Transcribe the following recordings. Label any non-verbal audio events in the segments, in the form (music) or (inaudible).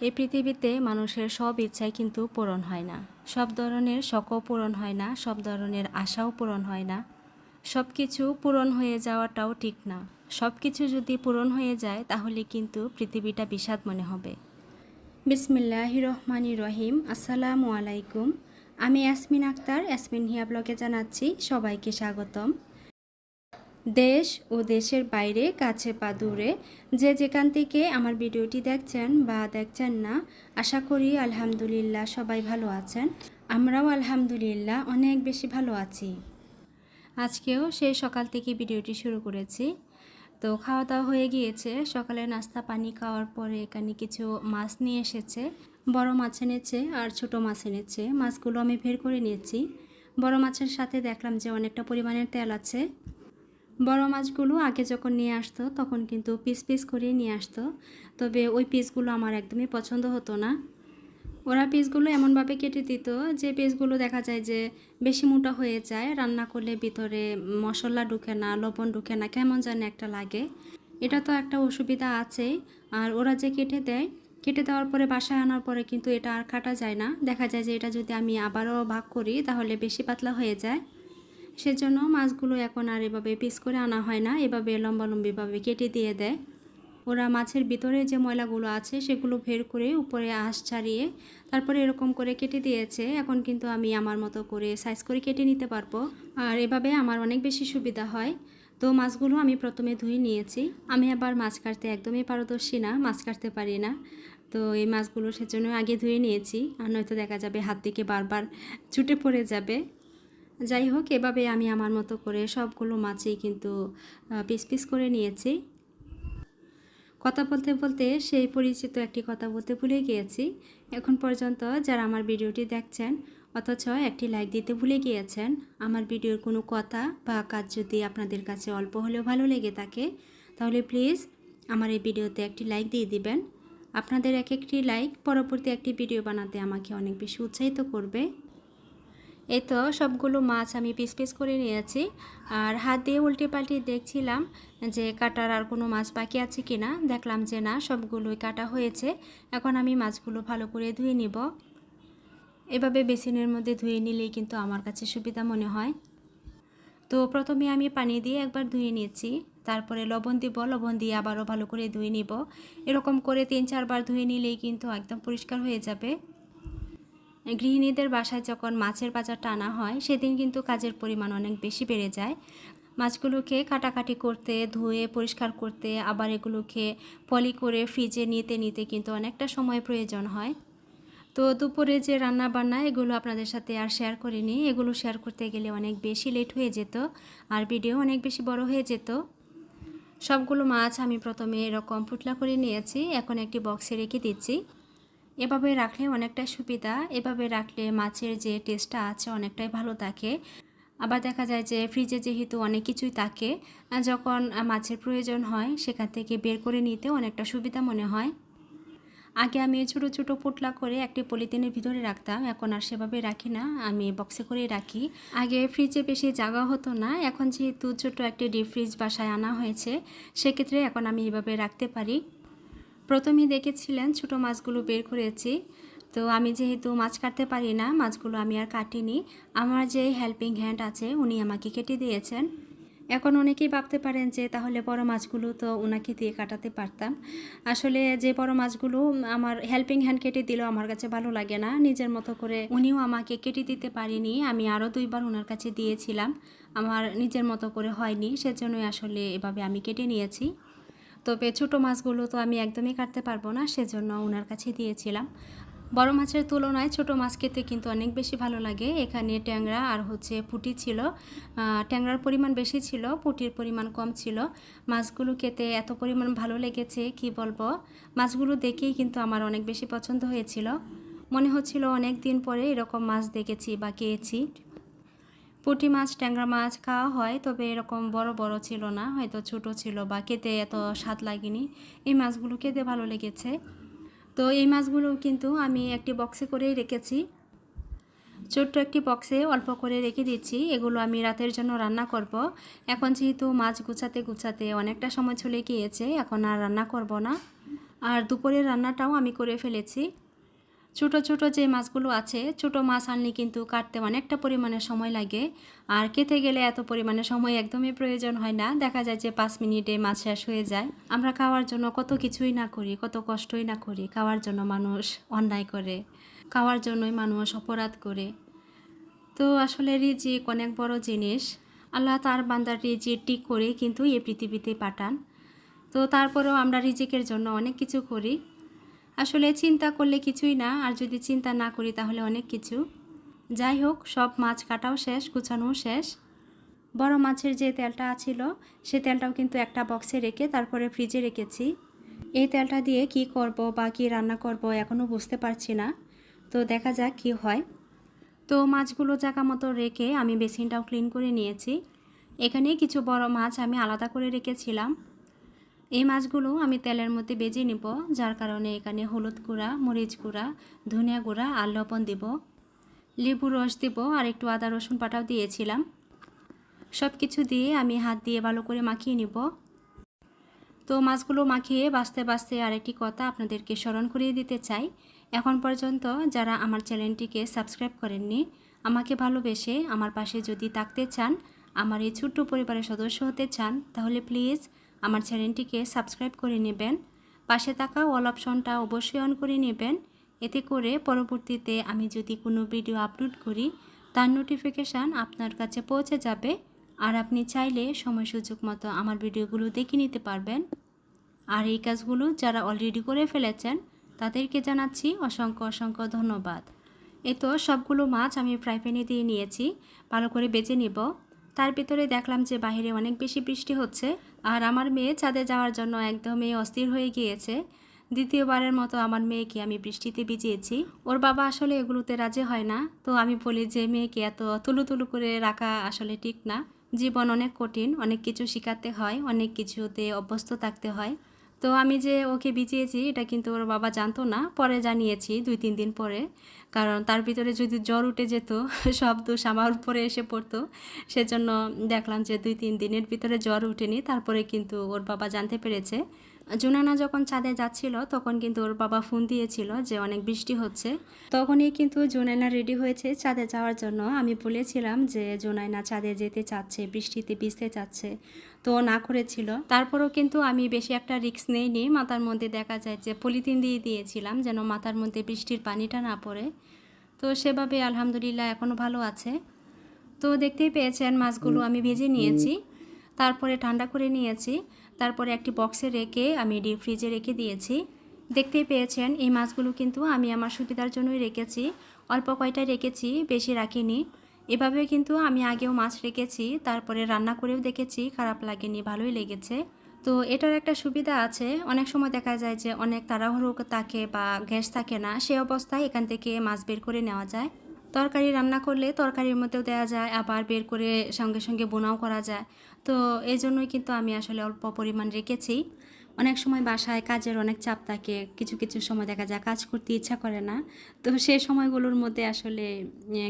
এই পৃথিবীতে মানুষের সব ইচ্ছাই কিন্তু পূরণ হয় না। সব ধরনের শখও পূরণ হয় না, সব ধরনের আশাও পূরণ হয় না। সব কিছু পূরণ হয়ে যাওয়াটাও ঠিক না। সব কিছু যদি পূরণ হয়ে যায়, তাহলে কিন্তু পৃথিবীটা বিষাদ মনে হবে। বিসমিল্লাহ রহমানি রহিম, আসসালামু আলাইকুম। আমি অ্যাসমিন আক্তার অ্যাসমিন হিয়া ব্লগে জানাচ্ছি সবাইকে স্বাগতম। দেশ ও দেশের বাইরে, কাছে পা দূরে, যে যেখান থেকে আমার ভিডিওটি দেখছেন বা দেখছেন না, আশা করি আলহামদুলিল্লাহ সবাই ভালো আছেন। আমরাও আলহামদুলিল্লাহ অনেক বেশি ভালো আছি। আজকেও সেই সকাল থেকে ভিডিওটি শুরু করেছি। তো খাওয়া দাওয়া হয়ে গিয়েছে। সকালে নাস্তা, পানি খাওয়ার পরে এখানে কিছু মাছ নিয়ে এসেছে। বড় মাছ এনেছে আর ছোট মাছ এনেছে। মাছগুলো আমি বের করে নিয়েছি। বড় মাছের সাথে দেখলাম যে অনেকটা পরিমাণের তেল আছে। বড় মাছগুলো আগে যখন নিয়ে আসতো, তখন কিন্তু পিস পিস করে নিয়ে আসতো। তবে ওই পিসগুলো আমার একদমই পছন্দ হতো না। ওরা পিসগুলো এমনভাবে কেটে দিত যে পিসগুলো দেখা যায় যে বেশি মোটা হয়ে যায়, রান্না করলে ভিতরে মশলা ঢুকে না, লবণ ঢুকে না, কেমন জানি একটা লাগে। এটা তো একটা অসুবিধা আছেই। আর ওরা যে কেটে দেয়, কেটে দেওয়ার পরে বাসায় আনার পরে কিন্তু এটা আর কাটা যায় না। দেখা যায় যে এটা যদি আমি আবারও ভাগ করি, তাহলে বেশি পাতলা হয়ে যায়। সেজন্য মাছগুলো এখন আর এভাবে পিস করে আনা হয় না, এভাবে লম্বালম্বিভাবে কেটে দিয়ে দেয়। ওরা মাছের ভিতরে যে ময়লাগুলো আছে সেগুলো বের করে উপরে আঁশ ছাড়িয়ে তারপরে এরকম করে কেটে দিয়েছে। এখন কিন্তু আমি আমার মতো করে সাইজ করে কেটে নিতে পারব। আর এভাবে আমার অনেক বেশি সুবিধা হয়। তো মাছগুলো আমি প্রথমে ধুয়ে নিয়েছি। আমি আবার মাছ কাটতে একদমই পারদর্শী না, মাছ কাটতে পারি না। তো এই মাছগুলো সেজন্য আগে ধুয়ে নিয়েছি। আর নয়তো দেখা যাবে হাত থেকে বারবার ছুটে পড়ে যাবে। যাই হোক, এভাবে আমি আমার মতো করে সবগুলো মাছই কিন্তু পিস পিস করে নিয়েছি। কথা বলতে বলতে সেই পরিচিত একটি কথা বলতে ভুলে গিয়েছি। এখন পর্যন্ত যারা আমার ভিডিওটি দেখছেন, অথচ একটি লাইক দিতে ভুলে গিয়েছেন, আমার ভিডিওর কোনো কথা বা কাজ যদি আপনাদের কাছে অল্প হলেও ভালো লেগে থাকে, তাহলে প্লিজ আমার এই ভিডিওতে একটি লাইক দিয়ে দিবেন। আপনাদের এক একটি লাইক পরবর্তী একটি ভিডিও বানাতে আমাকে অনেক বেশি উৎসাহিত করবে। এই তো সবগুলো মাছ আমি পিস পিস করে নিয়েছি। আর হাত দিয়ে উল্টে পাল্টে দেখছিলাম যে কাটার আর কোনো মাছ বাকি আছে কি না দেখলাম যে না, সবগুলোই কাটা হয়েছে। এখন আমি মাছগুলো ভালো করে ধুয়ে নিব। এভাবে বেসিনের মধ্যে ধুয়ে নিলেই কিন্তু আমার কাছে সুবিধা মনে হয়। তো প্রথমে আমি পানি দিয়ে একবার ধুয়ে নিয়েছি তারপরে লবণ দিব, লবণ দিয়ে আবারও ভালো করে ধুয়ে নিব। এরকম করে তিন চারবার ধুয়ে নিলেই কিন্তু একদম পরিষ্কার হয়ে যাবে। গৃহিণীদের বাসায় যখন মাছের বাজারটা আনা হয়, সেদিন কিন্তু কাজের পরিমাণ অনেক বেশি বেড়ে যায়। মাছগুলোকে কাটাকাটি করতে, ধুয়ে, পরিষ্কার করতে, আবার এগুলোকে পলি করে ফ্রিজে নিতে নিতে কিন্তু অনেকটা সময় প্রয়োজন হয়। তো দুপুরে যে রান্না বান্না এগুলো আপনাদের সাথে আর শেয়ার করিনি। এগুলো শেয়ার করতে গেলে অনেক বেশি লেট হয়ে যেত, আর ভিডিও অনেক বেশি বড় হয়ে যেত। সবগুলো মাছ আমি প্রথমে এরকম পুটলা করে নিয়েছি, এখন একটি বক্সে রেখে দিচ্ছি। এভাবে রাখলে অনেকটা সুবিধা, এভাবে রাখলে মাছের যে টেস্টটা আছে অনেকটাই ভালো থাকে। আবার দেখা যায় যে ফ্রিজে যেহেতু অনেক কিছুই থাকে যখন মাছের প্রয়োজন হয় সেখান থেকে বের করে নিতে অনেকটা সুবিধা মনে হয়। আগে আমি ছোটো ছোটো পোটলা করে একটি পলিথিনের ভিতরে রাখতাম, এখন আর সেভাবে রাখি না, আমি বক্সে করে রাখি। আগে ফ্রিজে বেশি জায়গা হতো না, এখন যেহেতু ছোটো একটি ডিপ ফ্রিজ বাসায় আনা হয়েছে, সেক্ষেত্রে এখন আমি এভাবে রাখতে পারি। প্রথমেই দেখেছিলেন ছোটো মাছগুলো বের করেছি। তো আমি যেহেতু মাছ কাটতে পারি না, মাছগুলো আমি আর কাটিনি। আমার যে হেল্পিং হ্যান্ড আছে, উনি আমাকে কেটে দিয়েছেন। এখন অনেকেই ভাবতে পারেন যে তাহলে বড় মাছগুলো তো ওনাকে দিয়ে কাটাতে পারতাম। আসলে যে বড় মাছগুলো আমার হেল্পিং হ্যান্ড কেটে দিলেও আমার কাছে ভালো লাগে না। নিজের মতো করে উনিও আমাকে কেটে দিতে পারিনি। আমি আরও দুইবার ওনার কাছে দিয়েছিলাম। আমার নিজের মতো করে হয়নি, সেজন্যই আসলে এভাবে আমি কেটে নিয়েছি। তবে ছোটো মাছগুলো তো আমি একদমই কাটতে পারব না, সেজন্য ওনার কাছে দিয়েছিলাম। বড় মাছের তুলনায় ছোট মাছ খেতে কিন্তু অনেক বেশি ভালো লাগে। এখানে ট্যাংরা আর হচ্ছে পুঁটি ছিল। ট্যাংরার পরিমাণ বেশি ছিল, পুঁটির পরিমাণ কম ছিল। মাছগুলো খেতে এত পরিমাণ ভালো লেগেছে, কি বলব? মাছগুলো দেখেই কিন্তু আমার অনেক বেশি পছন্দ হয়েছিল। মনে হচ্ছিল অনেক দিন পরে এরকম মাছ দেখেছি বা খেয়েছি। পুঁটি মাছ, ট্যাংরা মাছ খাওয়া হয়, তবে এরকম বড় বড় ছিল না, হয়তো ছোট ছিল বা খেতে এত স্বাদ লাগেনি। এই মাছগুলো খেতে ভালো লেগেছে। তো এই মাছগুলো কিন্তু আমি একটি বক্সে করেই রেখেছি। ছোট্ট একটি বক্সে অল্প করে রেখে দিচ্ছি। এগুলো আমি রাতের জন্য রান্না করব। এখন যেহেতু মাছ গুছাতে গুছাতে অনেকটা সময় চলে গিয়েছে, এখন আর রান্না করব না। আর দুপুরের রান্নাটাও আমি করে ফেলেছি। ছোট ছোট যে মাছগুলো আছে, ছোট মাছ আনলে কিন্তু কাটতে অনেকটা পরিমাণে সময় লাগে। আর খেতে গেলে এত পরিমাণে সময় একদমই প্রয়োজন হয় না। দেখা যায় যে পাঁচ মিনিটে মাছ শেষ হয়ে যায়। আমরা খাওয়ার জন্য কত কিছুই না করি, কত কষ্টই না করি। খাওয়ার জন্য মানুষ অন্যায় করে, খাওয়ার জন্যই মানুষ অপরাধ করে। তো আসলে রিজিক অনেক বড় জিনিস। আল্লাহ তার বান্দার রিজিক ঠিক করে কিন্তু এই পৃথিবীতে পাঠান। তো তারপরেও আমরা রিজিকের জন্য অনেক কিছু করি। আসলে চিন্তা করলে কিছুই না, আর যদি চিন্তা না করি তাহলে অনেক কিছু। যাই হোক, সব মাছ কাটাও শেষ, গুছানোও শেষ। বড় মাছের যে তেলটা ছিল, সে তেলটাও কিন্তু একটা বক্সে রেখে তারপরে ফ্রিজে রেখেছি। এই তেলটা দিয়ে কি করব বা কি রান্না করব এখনও বুঝতে পারছি না। তো দেখা যাক কি হয়। তো মাছগুলো জায়গা মতো রেখে আমি বেসিনটাও ক্লিন করে নিয়েছি। এখানে কিছু বড় মাছ আমি আলাদা করে রেখেছিলাম। এই মাছগুলো আমি তেলের মধ্যে বেজে নিব, যার কারণে এখানে হলুদ গুঁড়া, মরিচ গুঁড়া, ধনিয়া গুঁড়া আর লবণ দিব। লেবু রস দিব আর একটু আদা রসুন পাটাও দিয়েছিলাম। সব কিছু দিয়ে আমি হাত দিয়ে ভালো করে মাখিয়ে নিব। তো মাছগুলো মাখিয়ে বাঁচতে বাঁচতে আরেকটি কথা আপনাদেরকে স্মরণ করিয়ে দিতে চাই। এখন পর্যন্ত যারা আমার চ্যানেলটিকে সাবস্ক্রাইব করেননি, আমাকে ভালোবেসে আমার পাশে যদি থাকতে চান, আমার এই ছোট্ট পরিবারের সদস্য হতে চান, তাহলে প্লিজ আমার চ্যানেলটিকে সাবস্ক্রাইব করে নেবেন। পাশে থাকা অল অপশনটা অবশ্যই অন করে নেবেন। এতে করে পরবর্তীতে আমি যদি কোনো ভিডিও আপলোড করি, তার নোটিফিকেশান আপনার কাছে পৌঁছে যাবে। আর আপনি চাইলে সময় সুযোগ মতো আমার ভিডিওগুলো দেখে নিতে পারবেন। আর এই কাজগুলো যারা অলরেডি করে ফেলেছেন, তাদেরকে জানাচ্ছি অসংখ্য অসংখ্য ধন্যবাদ। এ তো সবগুলো মাছ আমি ফ্রাই প্যানে দিয়ে নিয়েছি। ভালো করে বেজে নিব। তার ভিতরে দেখলাম যে বাহিরে অনেক বেশি বৃষ্টি হচ্ছে। আর আমার মেয়ে চাঁদে যাওয়ার জন্য একদমই অস্থির হয়ে গিয়েছে। দ্বিতীয়বারের মতো আমার মেয়েকে আমি বৃষ্টিতে ভিজিয়েছি। ওর বাবা আসলে এগুলোতে রাজি হয় না। তো আমি বলি যে, মেয়েকে এত তুলু তুলু করে রাখা আসলে ঠিক না। জীবন অনেক কঠিন, অনেক কিছু শেখাতে হয়, অনেক কিছুতে অভ্যস্ত থাকতে হয়। তো আমি যে ওকে ভিজিয়েছি এটা কিন্তু ওর বাবা জানতো না। পরে জানিয়েছি দুই, তিন দিন পরে। কারণ তার ভিতরে যদি জ্বর উঠে যেত, (laughs) সব দোষ আমার উপরে এসে পড়তো। সেজন্য দেখলাম যে দুই, তিন দিনের ভিতরে জ্বর উঠেনি। তারপরে কিন্তু ওর বাবা জানতে পেরেছে। জুনানা যখন চাঁদে যাচ্ছিল তখন কিন্তু ওর বাবা ফোন দিয়েছিল যে অনেক বৃষ্টি হচ্ছে। তখনই কিন্তু জুনাইনা রেডি হয়েছে চাঁদে যাওয়ার জন্য। আমি বলেছিলাম যে জুনাইনা চাঁদে যেতে চাচ্ছে বৃষ্টিতে ভিজতে চাচ্ছে তো না করেছিল। তারপরও কিন্তু আমি বেশি একটা রিস্ক নেইনি। মাথার মধ্যে দেখা যায় যে পলিথিন দিয়ে দিয়েছিলাম যেন মাথার মধ্যে বৃষ্টির পানিটা না পড়ে। তো সেভাবে আলহামদুলিল্লাহ এখনও ভালো আছে। তো দেখতেই পেয়েছেন মাছগুলো আমি ভেজে নিয়েছি। তারপরে ঠান্ডা করে নিয়েছি। তারপরে একটি বক্সে রেখে আমি ডিপ ফ্রিজে রেখে দিয়েছি। দেখতেই পেয়েছেন, এই মাছগুলো কিন্তু আমি আমার সুবিধার জন্যই রেখেছি। অল্প কয়টাই রেখেছি, বেশি রাখিনি। এভাবে কিন্তু আমি আগেও মাছ রেখেছি, তারপরে রান্না করেও দেখেছি, খারাপ লাগেনি, ভালোই লেগেছে। তো এটার একটা সুবিধা আছে, অনেক সময় দেখা যায় যে অনেক তাড়াহুড়ো থাকে বা গ্যাস থাকে না, সে অবস্থায় এখান থেকে মাছ বের করে নেওয়া যায়। তরকারি রান্না করলে তরকারির মধ্যেও দেওয়া যায়, আবার বের করে সঙ্গে সঙ্গে বোনাও করা যায়। তো এই জন্যই কিন্তু আমি আসলে অল্প পরিমাণ রেখেছি। অনেক সময় বাসায় কাজের অনেক চাপ থাকে, কিছু কিছু সময় দেখা যায় কাজ করতে ইচ্ছা করে না। তো সেই সময়গুলোর মধ্যে আসলে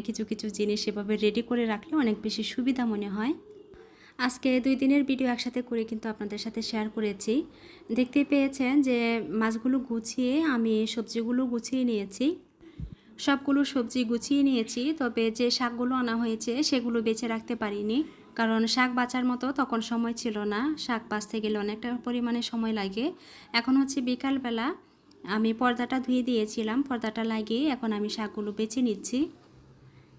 কিছু কিছু জিনিস এভাবে রেডি করে রাখলে অনেক বেশি সুবিধা মনে হয়। আজকে দুই দিনের ভিডিও একসাথে করে কিন্তু আপনাদের সাথে শেয়ার করেছি। দেখতে পেয়েছেন যে মাছগুলো গুছিয়ে আমি সবজিগুলো গুছিয়ে নিয়েছি। সবগুলো সবজি গুছিয়ে নিয়েছি, তবে যে শাকগুলো আনা হয়েছে সেগুলো বেছে রাখতে পারিনি। কারণ শাক বাঁচার মতো তখন সময় ছিল না। শাক বাছতে গেলে অনেকটা পরিমাণে সময় লাগে। এখন হচ্ছে বিকালবেলা আমি পর্দাটা ধুয়ে দিয়েছিলাম। পর্দাটা লাগিয়ে এখন আমি শাকগুলো বেছে নিচ্ছি।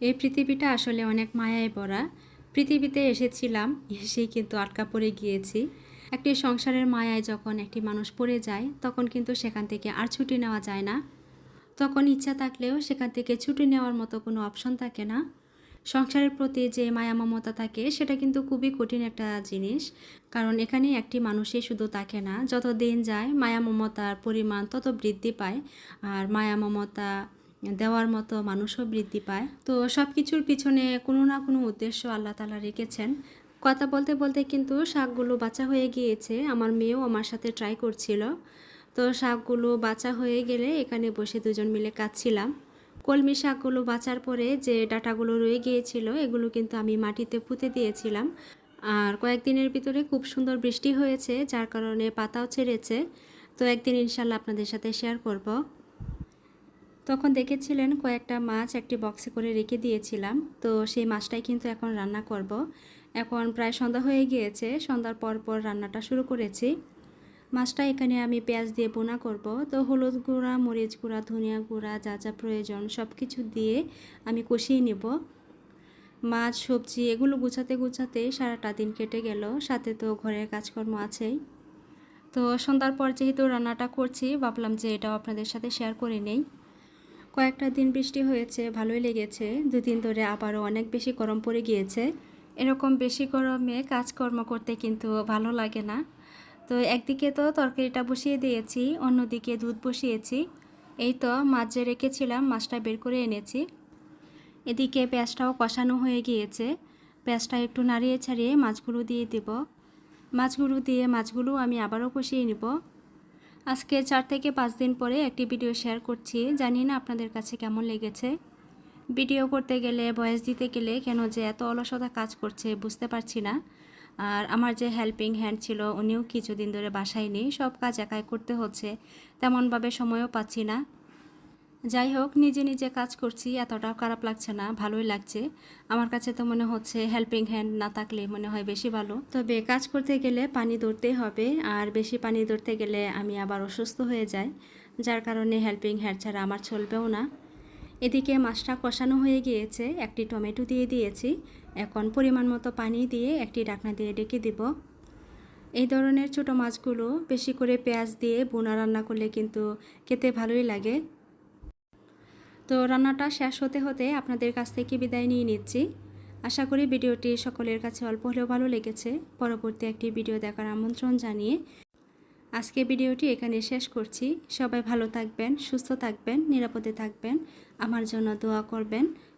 এই পৃথিবীটা আসলে অনেক মায়ায় ভরা। পৃথিবীতে এসেছিলাম, এসেই কিন্তু আটকা পড়ে গিয়েছি। একটি সংসারের মায়ায় যখন একটি মানুষ পড়ে যায়, তখন কিন্তু সেখান থেকে আর ছুটি নেওয়া যায় না। তখন ইচ্ছা থাকলেও সেখান থেকে ছুটি নেওয়ার মতো কোনো অপশন থাকে না। সংসারের প্রতি যে মায়া মমতা থাকে, সেটা কিন্তু খুবই কঠিন একটা জিনিস। কারণ এখানে একটি মানুষই শুধু থাকে না। যত দিন যায় মায়া মমতার পরিমাণ তত বৃদ্ধি পায়। আর মায়া মমতা দেওয়ার মতো মানুষও বৃদ্ধি পায়। তো সব কিছুর পিছনে কোনো না কোনো উদ্দেশ্য আল্লাহ তালা রেখেছেন। কথা বলতে বলতে কিন্তু শাকগুলো বাঁচা হয়ে গিয়েছে। আমার মেয়েও আমার সাথে ট্রাই করছিল। তো শাকগুলো বাঁচা হয়ে গেলে এখানে বসে দুজন মিলে কাটছিলাম কলমি শাকগুলো বাঁচার পরে যে ডাটাগুলো রয়ে গিয়েছিল, এগুলো কিন্তু আমি মাটিতে পুঁতে দিয়েছিলাম। আর কয়েকদিনের ভিতরে খুব সুন্দর বৃষ্টি হয়েছে, যার কারণে পাতাও ছেড়েছে। তো একদিন ইনশাল্লাহ আপনাদের সাথে শেয়ার করব। তখন দেখেছিলেন কয়েকটা মাছ একটি বক্সে করে রেখে দিয়েছিলাম। তো সেই মাছটাই কিন্তু এখন রান্না করব। এখন প্রায় সন্ধ্যা হয়ে গিয়েছে, সন্ধ্যার পর পর রান্নাটা শুরু করেছি। মাছটা এখানে আমি পেঁয়াজ দিয়ে বোনা করব। তো হলুদ গুঁড়া, মরিচ গুঁড়া, ধনিয়া গুঁড়া, যা যা প্রয়োজন সব কিছু দিয়ে আমি কষিয়ে নেব। মাছ, সবজি এগুলো গুছাতে গুছাতে সারাটা দিন কেটে গেল। সাথে তো ঘরের কাজকর্ম আছেই। তো সন্ধ্যার পর যেহেতু রান্নাটা করছি, ভাবলাম যে এটাও আপনাদের সাথে শেয়ার করে নেই। কয়েকটা দিন বৃষ্টি হয়েছে, ভালোই লেগেছে। দুদিন ধরে আবারও অনেক বেশি গরম পড়ে গিয়েছে। এরকম বেশি গরমে কাজকর্ম করতে কিন্তু ভালো লাগে না। তো একদিকে তো তরকারিটা বসিয়ে দিয়েছি, অন্যদিকে দুধ বসিয়েছি। এই তো মাছ যে রেখেছিলাম, মাছটা বের করে এনেছি। এদিকে পেঁয়াজটাও কষানো হয়ে গিয়েছে। পেঁয়াজটা একটু নাড়িয়ে ছাড়িয়ে মাছগুলো দিয়ে দেব। মাছগুলো দিয়ে মাছগুলো আমি আবারও কষিয়ে নিব। আজকে চার থেকে পাঁচ দিন পরে একটি ভিডিও শেয়ার করছি, জানি না আপনাদের কাছে কেমন লেগেছে। ভিডিও করতে গেলে ভয়েস দিতে গেলে কেন যে এত অলসতা কাজ করছে বুঝতে পারছি না। আর আমার যে হেল্পিং হ্যান্ড ছিল, উনিও কিছুদিন ধরে বাসায় নেই, সব কাজ একাই করতে হচ্ছে। তেমনভাবে সময়ও পাচ্ছি না। যাই হোক, নিজে নিজে কাজ করছি, এতটাও খারাপ লাগছে না, ভালোই লাগছে। আমার কাছে তো মনে হচ্ছে হেল্পিং হ্যান্ড না থাকলে মনে হয় বেশি ভালো। তবে কাজ করতে গেলে পানি ধরতেই হবে, আর বেশি পানি ধরতে গেলে আমি আবার অসুস্থ হয়ে যাই। যার কারণে হেল্পিং হ্যান্ড ছাড়া আমার চলবেও না। এদিকে মাছটা কষানো হয়ে গিয়েছে, একটি টমেটো দিয়ে দিয়েছি। এখন পরিমাণ মতো পানি দিয়ে একটি ডাকনা দিয়ে ডেকে দিব। এই ধরনের ছোট মাছগুলো বেশি করে পেঁয়াজ দিয়ে বোনা রান্না করলে কিন্তু খেতে ভালোই লাগে। তো রান্নাটা শেষ হতে হতে আপনাদের কাছ থেকে বিদায় নিয়ে নিচ্ছি। আশা করি ভিডিওটি সকলের কাছে অল্প হলেও ভালো লেগেছে। পরবর্তী একটি ভিডিও দেখার আমন্ত্রণ জানিয়ে আজকে ভিডিওটি এখানে শেষ করছি। সবাই ভালো থাকবেন, সুস্থ থাকবেন, নিরাপদে থাকবেন। আমার জন্য দোয়া করবেন।